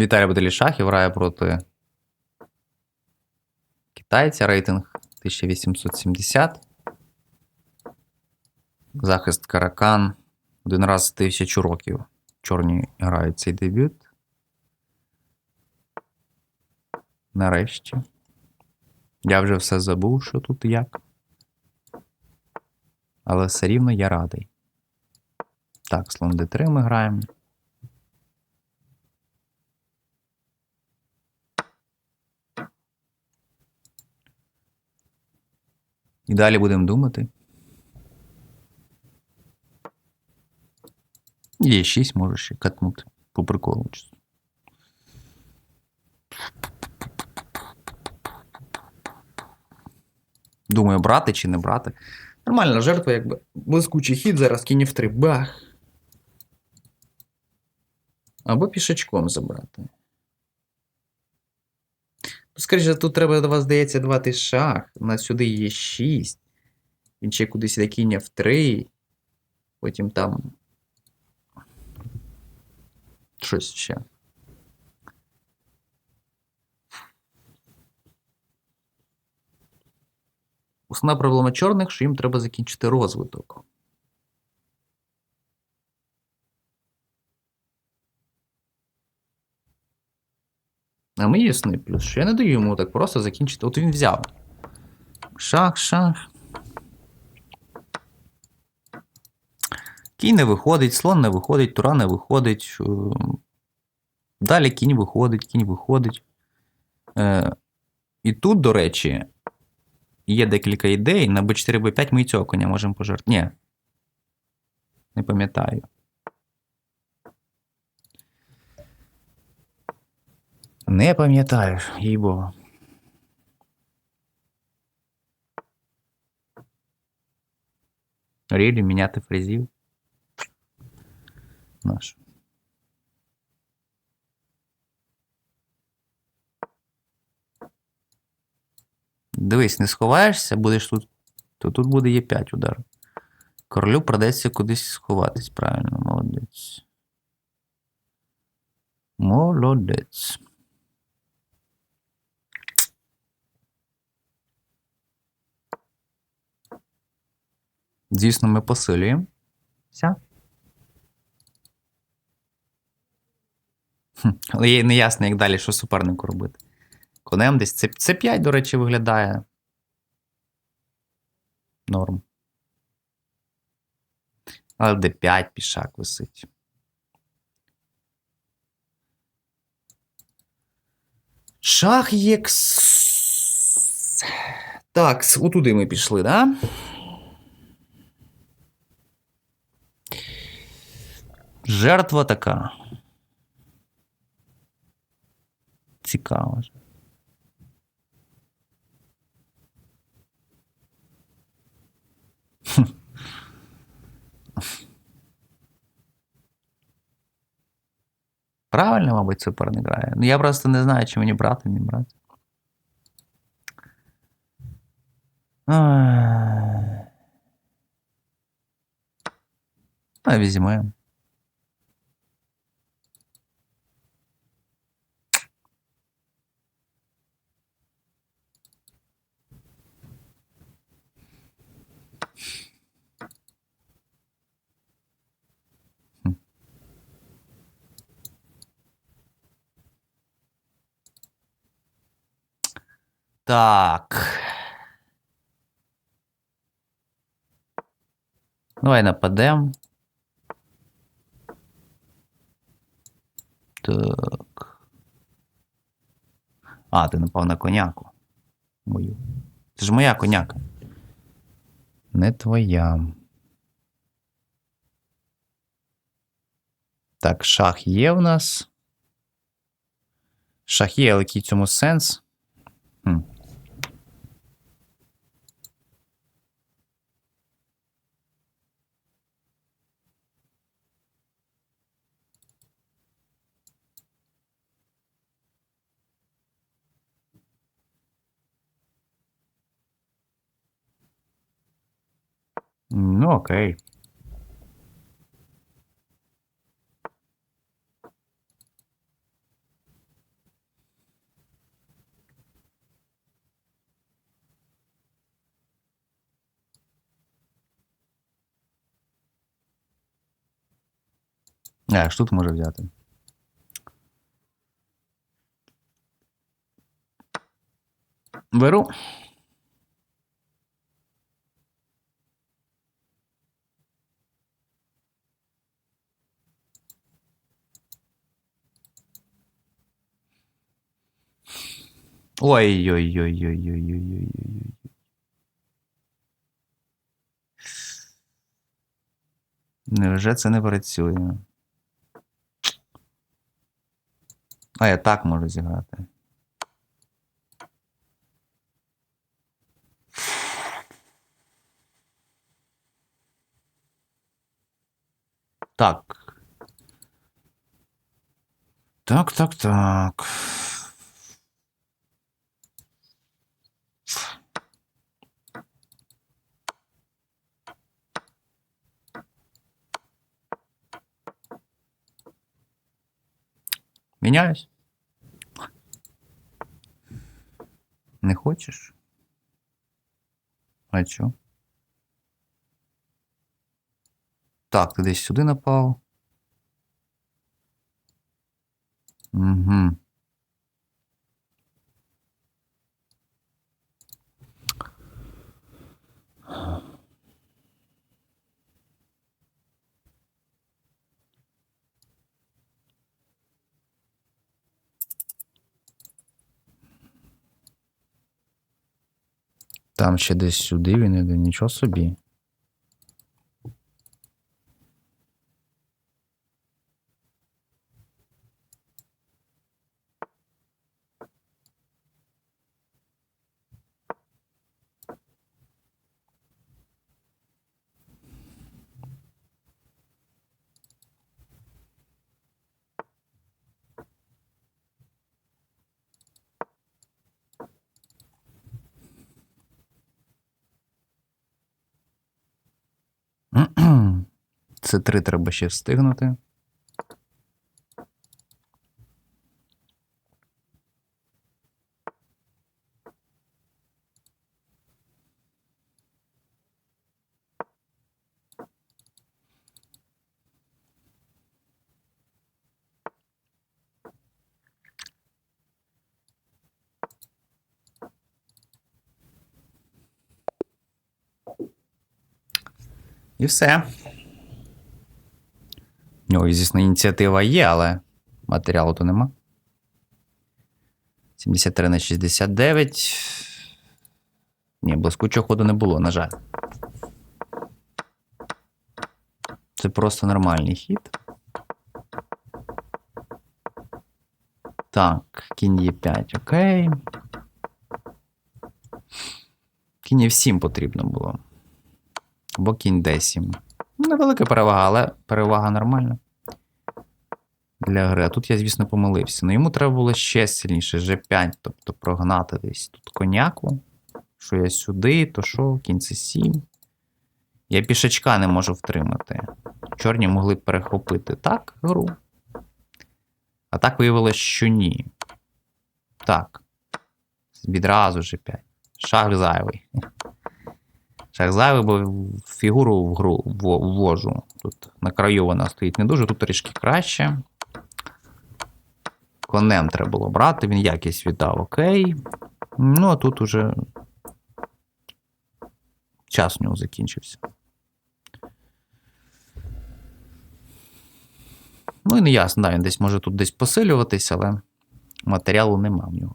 Віталій Баталішахів грає проти китайця. Рейтинг 1870. Захист Каракан. Один раз в тисячу років. Чорні грають цей дебют. Нарешті. Я вже все забув, що тут як. Але все рівно я радий. Так, слон D3 ми граємо. І далі будемо думати. Є 6 можеш ще катнути по приколу. Думаю, брати чи не брати. Нормальна жертва, якби. Блискучий хід, зараз кінь в 3. Бах. Або пішечком забрати. Скоріше, тут треба до вас, здається, давати шах. У нас сюди є 6. Він ще кудись кінь в 3. Потім там. Щось ще. Основна проблема чорних, що їм треба закінчити розвиток. А мені ясний плюс, що я не даю йому так просто закінчити. От він взяв. Шах, шах. Кінь не виходить, слон не виходить, тура не виходить. Далі кінь виходить, кінь виходить. Е, І тут, до речі, є декілька ідей. На b4, b5 ми і цього коня можемо пожертвувати. Ні. Не пам'ятаю. Не пам'ятаю, їй богу. Рілі міняти фрезів. Наш. Дивись, не сховаєшся, будеш тут, то тут буде є 5 удар. Королю придеться кудись сховатись, правильно, молодець. Молодець. Звісно, ми посилюємо. Все. Хм, Але є не ясно, як далі, що супернику робити. Конем десь. Це, це 5, до речі, виглядає. Норм. Але d5 пішак висить. Шах є. Так, отуди ми пішли, да? Жертва така. Цікаво. Правильно, мабуть, суперник грає. Ну я просто не знаю, чи мені брати, не брати. Ай. Ну, візьмемо. Так. Давай нападем. Так. А, ти напав на коняку. Мою. Це ж моя коняка. Не твоя. Так, шах є в нас. Шах є, але який цьому сенс? Хм. Ну, окей. А, ж тут може взяти. Беру. Ой-ой-ой-ой-ой-ой-ой-ой. Невже це не працює? А я так можу зіграти. Так. Так, так, так. Міняюсь. Не хочеш? А чо? Так, ти десь сюди напав. Угу. Там ще десь сюди він іде, нічого собі. Це три треба ще встигнути. І все. У звісно, ініціатива є, але матеріалу то нема. 73 на 69. Ні, блискучого ходу не було, на жаль. Це просто нормальний хід. Так, кінь є 5, окей. Кінь є 7 потрібно було. Або кінь d7. Невелика перевага, але перевага нормальна. Для гри. А тут я, звісно, помилився. Ну йому треба було ще сильніше, G5, тобто прогнати десь тут коняку. Що я сюди, то що, кінь c 7. Я пішачка не можу втримати. Чорні могли б перехопити так гру. А так виявилось, що ні. Так. Відразу G5. Шах зайвий. Шах зайвий, бо фігуру в гру ввожу. Тут на краю вона стоїть не дуже, тут трішки краще. Конем треба було брати, він якість віддав, окей. Ну, а тут уже час у нього закінчився. Ну і не ясно, да, він десь може тут десь посилюватись, але матеріалу нема в нього.